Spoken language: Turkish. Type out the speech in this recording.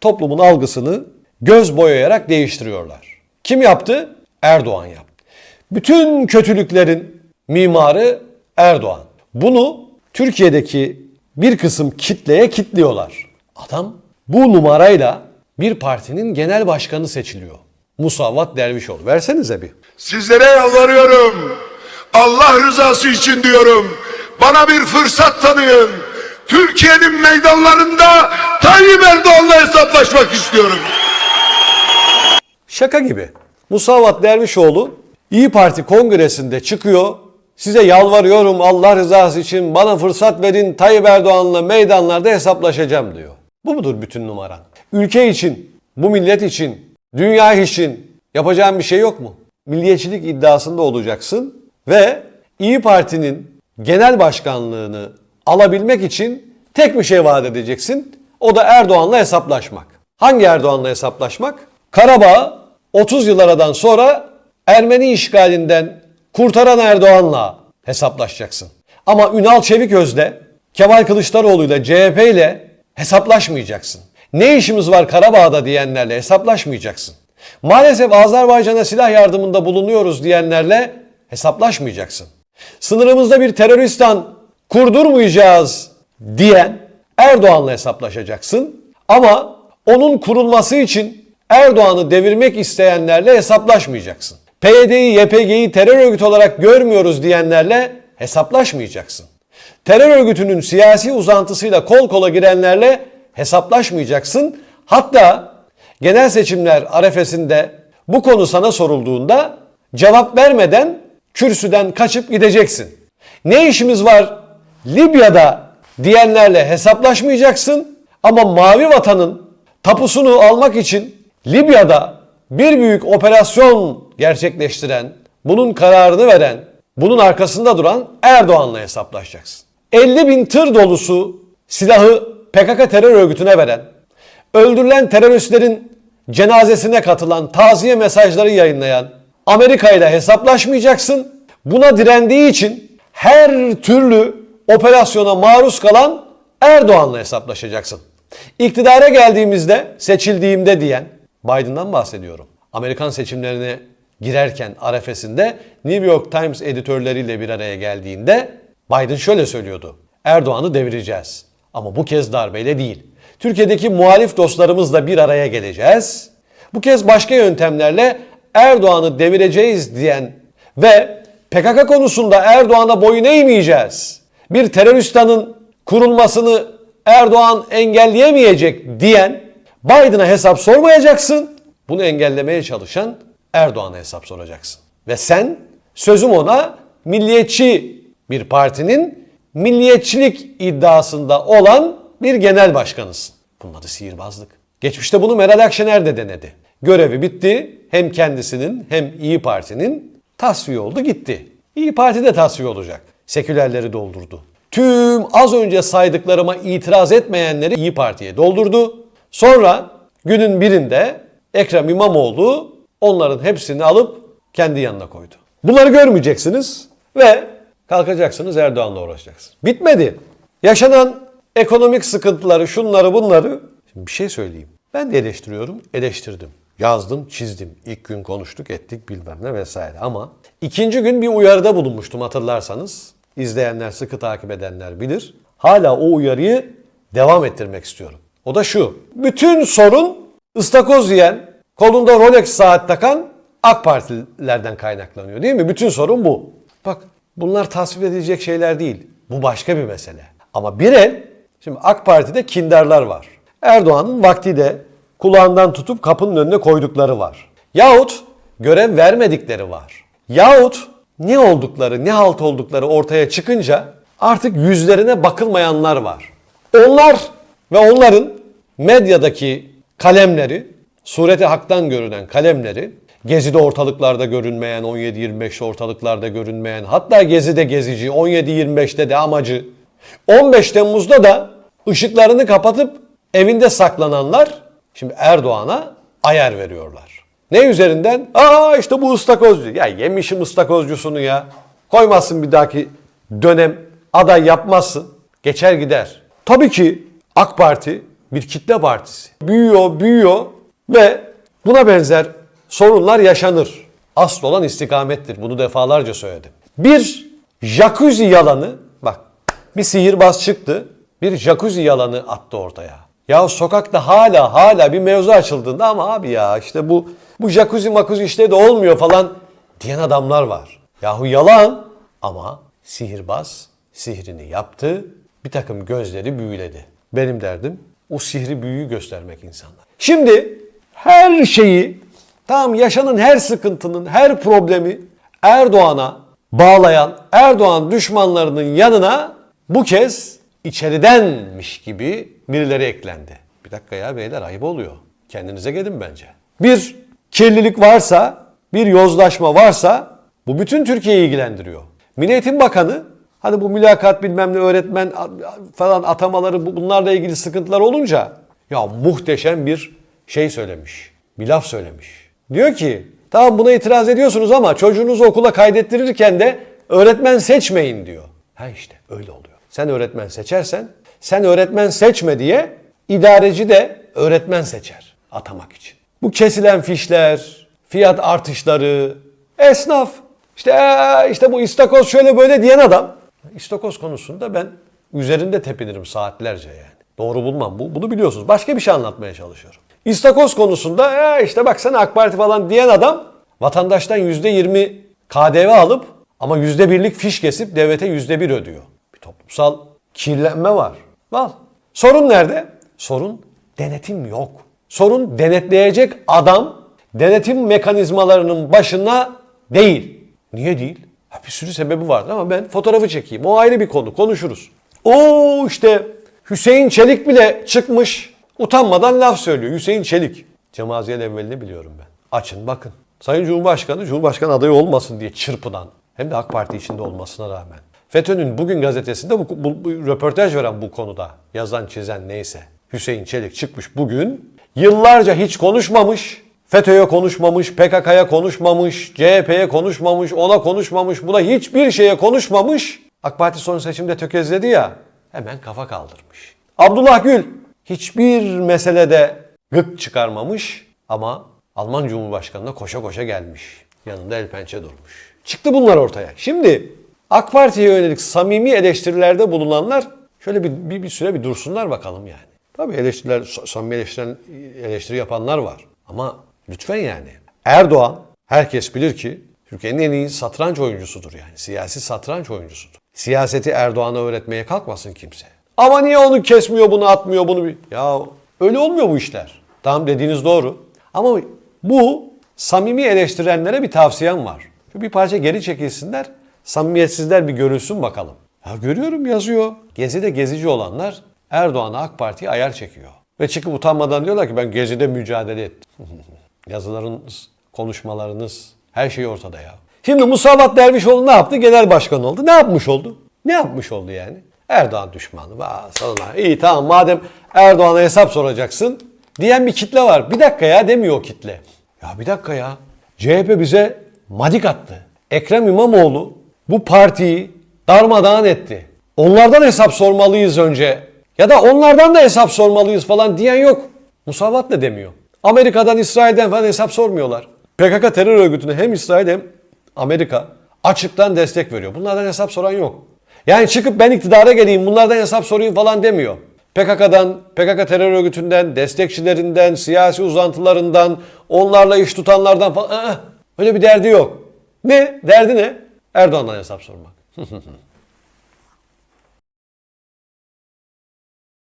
toplumun algısını göz boyayarak değiştiriyorlar. Kim yaptı? Erdoğan yaptı. Bütün kötülüklerin mimarı Erdoğan. Bunu Türkiye'deki bir kısım kitleye kitliyorlar. Adam bu numarayla bir partinin genel başkanı seçiliyor. Musavat Dervişoğlu. Versenize bir. Sizlere yalvarıyorum. Allah rızası için diyorum. Bana bir fırsat tanıyın. Türkiye'nin meydanlarında Tayyip Erdoğan'la hesaplaşmak istiyorum. Şaka gibi. Musavat Dervişoğlu İyi Parti kongresinde çıkıyor. Size yalvarıyorum Allah rızası için bana fırsat verin Tayyip Erdoğan'la meydanlarda hesaplaşacağım diyor. Bu mudur bütün numaran? Ülke için, bu millet için, dünya için yapacağın bir şey yok mu? Milliyetçilik iddiasında olacaksın ve İyi Parti'nin genel başkanlığını alabilmek için tek bir şey vaat edeceksin. O da Erdoğan'la hesaplaşmak. Hangi Erdoğan'la hesaplaşmak? Karabağ 30 yıl sonra Ermeni işgalinden kurtaran Erdoğan'la hesaplaşacaksın. Ama Ünal Çeviköz'le, Kemal Kılıçdaroğlu'yla, CHP ile hesaplaşmayacaksın. Ne işimiz var Karabağ'da diyenlerle hesaplaşmayacaksın. Maalesef Azerbaycan'a silah yardımında bulunuyoruz diyenlerle hesaplaşmayacaksın. Sınırımızda bir teröristan kurdurmayacağız diyen Erdoğan'la hesaplaşacaksın. Ama onun kurulması için Erdoğan'ı devirmek isteyenlerle hesaplaşmayacaksın. PYD'yi, YPG'yi terör örgütü olarak görmüyoruz diyenlerle hesaplaşmayacaksın. Terör örgütünün siyasi uzantısıyla kol kola girenlerle hesaplaşmayacaksın. Hatta genel seçimler arefesinde bu konu sana sorulduğunda cevap vermeden kürsüden kaçıp gideceksin. Ne işimiz var Libya'da diyenlerle hesaplaşmayacaksın ama mavi vatanın tapusunu almak için Libya'da bir büyük operasyon gerçekleştiren, bunun kararını veren, bunun arkasında duran Erdoğan'la hesaplaşacaksın. 50 bin tır dolusu silahı PKK terör örgütüne veren, öldürülen teröristlerin cenazesine katılan, taziye mesajları yayınlayan Amerika ile hesaplaşmayacaksın. Buna direndiği için her türlü operasyona maruz kalan Erdoğan'la hesaplaşacaksın. İktidara geldiğimizde, seçildiğimde diyen, Biden'dan bahsediyorum. Amerikan seçimlerine girerken arefesinde New York Times editörleriyle bir araya geldiğinde Biden şöyle söylüyordu. Erdoğan'ı devireceğiz. Ama bu kez darbeyle değil. Türkiye'deki muhalif dostlarımızla bir araya geleceğiz. Bu kez başka yöntemlerle Erdoğan'ı devireceğiz diyen ve PKK konusunda Erdoğan'a boyun eğmeyeceğiz. Bir teröristanın kurulmasını Erdoğan engelleyemeyecek diyen Biden'a hesap sormayacaksın. Bunu engellemeye çalışan Erdoğan'a hesap soracaksın. Ve sen sözüm ona milliyetçi bir partinin milliyetçilik iddiasında olan bir genel başkanısın. Bunun adı sihirbazlık. Geçmişte bunu Meral Akşener de denedi. Görevi bitti. Hem kendisinin hem İyi Parti'nin tasfiye oldu gitti. İyi Parti de tasfiye olacak. Sekülerleri doldurdu. Tüm az önce saydıklarıma itiraz etmeyenleri İyi Parti'ye doldurdu. Sonra günün birinde Ekrem İmamoğlu onların hepsini alıp kendi yanına koydu. Bunları görmeyeceksiniz ve kalkacaksınız Erdoğan'la uğraşacaksınız. Bitmedi. Yaşanan ekonomik sıkıntıları, şunları bunları. Şimdi bir şey söyleyeyim. Ben de eleştiriyorum, eleştirdim. Yazdım, çizdim. İlk gün konuştuk, ettik bilmem ne vesaire. Ama ikinci gün bir uyarıda bulunmuştum hatırlarsanız. İzleyenler, sıkı takip edenler bilir. Hala o uyarıyı devam ettirmek istiyorum. O da şu. Bütün sorun ıstakoz yiyen, kolunda Rolex saat takan AK Partililerden kaynaklanıyor değil mi? Bütün sorun bu. Bak bunlar tasvip edilecek şeyler değil. Bu başka bir mesele. Ama bir el, şimdi AK Parti'de kindarlar var. Erdoğan'ın vaktiyle kulağından tutup kapının önüne koydukları var. Yahut görev vermedikleri var. Yahut ne oldukları, ne halt oldukları ortaya çıkınca artık yüzlerine bakılmayanlar var. Onlar ve onların medyadaki kalemleri, sureti haktan görünen kalemleri, Gezi'de ortalıklarda görünmeyen, 17-25'te ortalıklarda görünmeyen, hatta Gezi'de gezici, 17-25'te de amacı, 15 Temmuz'da da ışıklarını kapatıp evinde saklananlar şimdi Erdoğan'a ayar veriyorlar. Ne üzerinden? Aa işte bu ıstakozcu. Ya yemişim ıstakozcusunu ya. Koymazsın bir dahaki dönem aday yapmazsın. Geçer gider. Tabii ki AK Parti bir kitle partisi. Büyüyor, büyüyor ve buna benzer sorunlar yaşanır. Asıl olan istikamettir. Bunu defalarca söyledim. Bir jacuzzi yalanı, bak bir sihirbaz çıktı, bir jacuzzi yalanı attı ortaya. Ya sokakta hala hala bir mevzu açıldığında ama abi ya işte bu bu jacuzzi makuzi işte de olmuyor falan diyen adamlar var. Yahu yalan ama sihirbaz sihrini yaptı, bir takım gözleri büyüledi. Benim derdim o sihri büyüyü göstermek insanlar. Şimdi her şeyi, tamam yaşanan her sıkıntının, her problemi Erdoğan'a bağlayan Erdoğan düşmanlarının yanına bu kez içeridenmiş gibi birileri eklendi. Bir dakika ya beyler ayıp oluyor. Kendinize gelin bence. Bir kirlilik varsa, bir yozlaşma varsa bu bütün Türkiye'yi ilgilendiriyor. Milli Eğitim Bakanı hani bu mülakat bilmem ne öğretmen falan atamaları bu- bunlarla ilgili sıkıntılar olunca ya muhteşem bir şey söylemiş. Bir laf söylemiş. Diyor ki tamam buna itiraz ediyorsunuz ama çocuğunuzu okula kaydettirirken de öğretmen seçmeyin diyor. Ha işte öyle oluyor. Sen öğretmen seçersen sen öğretmen seçme diye idareci de öğretmen seçer atamak için. Bu kesilen fişler, fiyat artışları, esnaf işte "Ee, işte bu istakoz şöyle böyle diyen adam. İstakoz konusunda ben üzerinde tepinirim saatlerce yani. Doğru bulmam. Bu, bunu biliyorsunuz. Başka bir şey anlatmaya çalışıyorum. İstakoz konusunda "Ee, işte baksana AK Parti falan diyen adam vatandaştan %20 KDV alıp ama %1'lik fiş kesip devlete %1 ödüyor. Toplumsal kirlenme var. Var. Sorun nerede? Sorun denetim yok. Sorun denetleyecek adam denetim mekanizmalarının başına değil. Niye değil? Ha, bir sürü sebebi vardır ama ben fotoğrafı çekeyim. O ayrı bir konu. Konuşuruz. O işte Hüseyin Çelik bile çıkmış utanmadan laf söylüyor. Hüseyin Çelik. Cemaziyel evvelini biliyorum ben. Açın bakın. Sayın Cumhurbaşkanı Cumhurbaşkanı adayı olmasın diye çırpınan hem de AK Parti içinde olmasına rağmen. FETÖ'nün bugün gazetesinde bu, bu- bu röportaj veren bu konuda yazan çizen neyse. Hüseyin Çelik çıkmış bugün yıllarca hiç konuşmamış. FETÖ'ye konuşmamış, PKK'ya konuşmamış, CHP'ye konuşmamış, ona konuşmamış, buna hiçbir şeye konuşmamış. AK Parti son seçimde tökezledi ya, hemen kafa kaldırmış. Abdullah Gül hiçbir meselede gık çıkarmamış ama Alman Cumhurbaşkanı'na koşa koşa gelmiş. Yanında el pençe durmuş. Çıktı bunlar ortaya. Şimdi AK Parti'ye yönelik samimi eleştirilerde bulunanlar şöyle bir, bir, bir süre bir dursunlar bakalım yani. Tabii eleştiriler, samimi eleştiren, eleştiri yapanlar var. Ama lütfen yani. Erdoğan herkes bilir ki Türkiye'nin en iyi satranç oyuncusudur yani. Siyasi satranç oyuncusudur. Siyaseti Erdoğan'a öğretmeye kalkmasın kimse. Ama niye onu kesmiyor, bunu atmıyor, bunu... Ya öyle olmuyor bu işler. Tamam dediğiniz doğru. Ama bu samimi eleştirenlere bir tavsiyem var. Şu bir parça geri çekilsinler, samimiyetsizler bir görülsün bakalım. Ya görüyorum yazıyor. Gezide gezici olanlar Erdoğan'a AK Parti'ye ayar çekiyor. Ve çıkıp utanmadan diyorlar ki ben gezide mücadele ettim. Yazılarınız, konuşmalarınız, her şey ortada ya. Şimdi Musavat Dervişoğlu ne yaptı? Genel başkan oldu. Ne yapmış oldu? Ne yapmış oldu yani? Erdoğan düşmanı. Vaa, sana. İyi tamam madem Erdoğan'a hesap soracaksın diyen bir kitle var. Bir dakika ya demiyor o kitle. Ya bir dakika ya. CHP bize madik attı. Ekrem İmamoğlu bu partiyi darmadağın etti. Onlardan hesap sormalıyız önce. Ya da onlardan da hesap sormalıyız falan diyen yok. Musavat da demiyor. Amerika'dan, İsrail'den falan hesap sormuyorlar. PKK terör örgütüne hem İsrail hem Amerika açıktan destek veriyor. Bunlardan hesap soran yok. Yani çıkıp ben iktidara geleyim bunlardan hesap sorayım falan demiyor. PKK'dan, PKK terör örgütünden, destekçilerinden, siyasi uzantılarından, onlarla iş tutanlardan falan öyle bir derdi yok. Ne? Derdi ne? Erdoğan'dan hesap sormak.